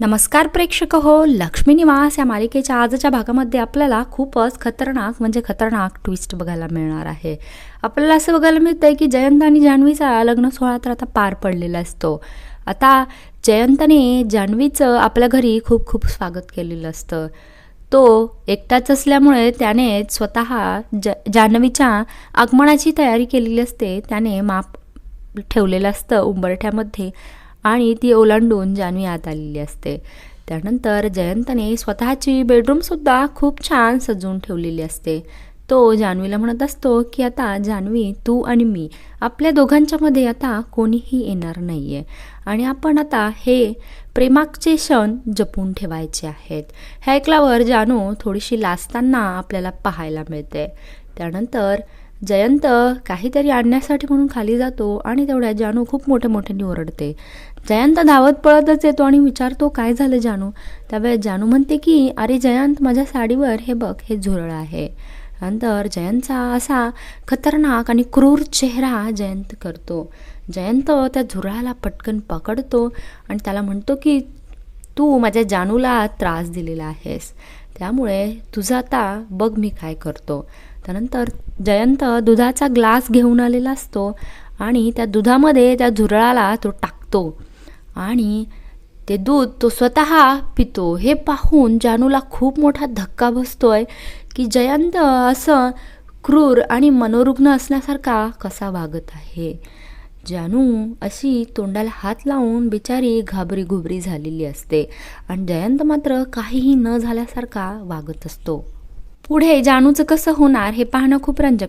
नमस्कार प्रेक्षक हो लक्ष्मी निवास या मालिकेच्या आजच्या भागामध्ये आपल्याला खूपच खतरनाक म्हणजे खतरनाक ट्विस्ट बघायला मिळणार आहे. आपल्याला असं बघायला मिळतं आहे की जयंत आणि जान्हवीचा लग्न सोहळा तर आता पार पडलेला असतो. आता जयंतने जान्हवीचं आपल्या घरी खूप खूप स्वागत केलेलं असतं. तो एकटाच असल्यामुळे त्याने स्वतः ज जान्हवीच्या आगमनाची तयारी केलेली असते. त्याने माप ठेवलेलं असतं उंबरठ्यामध्ये. आणि ती ओलांडून जान्हवी आत आलेली असते. त्यानंतर जयंतने स्वतःची बेडरूमसुद्धा खूप छान सजवून ठेवलेली असते. तो जान्हवीला म्हणत असतो की आता जान्हवी तू आणि मी आपल्या दोघांच्यामध्ये आता कोणीही येणार नाही आहे आणि आपण आता हे प्रेमाचे क्षण जपून ठेवायचे आहेत. हे ऐकल्यावर जानू थोडीशी लाजताना आपल्याला पाहायला मिळते. त्यानंतर जयंत काहीतरी आणण्यासाठी म्हणून खाली जातो आणि तेवढ्या जानू खूप मोठे मोठ्याने ओरडते. जयंत धावत पळतच येतो आणि विचारतो काय झालं जानू? त्यावेळेस जानू म्हणते की अरे जयंत माझ्या साडीवर हे बघ हे झुरळ आहे. नंतर जयंतचा असा खतरनाक आणि क्रूर चेहरा जयंत करतो. जयंत त्या झुरळाला पटकन पकडतो आणि त्याला म्हणतो की तू माझ्या जानूला त्रास दिलेला आहेस. त्यामुळे तुझं आता बघ मी काय करतो. त्यानंतर जयंत दुधाचा ग्लास घेऊन आलेला असतो आणि त्या दुधामध्ये त्या झुरळाला तो टाकतो. आणि ते दूध तो स्वतः पितो. हे पाहून जानूला खूप मोठा धक्का बसतोय की जयंत असं क्रूर आणि मनोरुग्ण असण्यासारखा कसा वागत आहे. जानू अशी तोंडाला हात लावून बिचारी घाबरी घुबरी झालेली असते आणि जयंत मात्र काहीही न झाल्यासारखा वागत असतो. पुढे जानूचं कसं होणार हे पाहणं खूप रंजक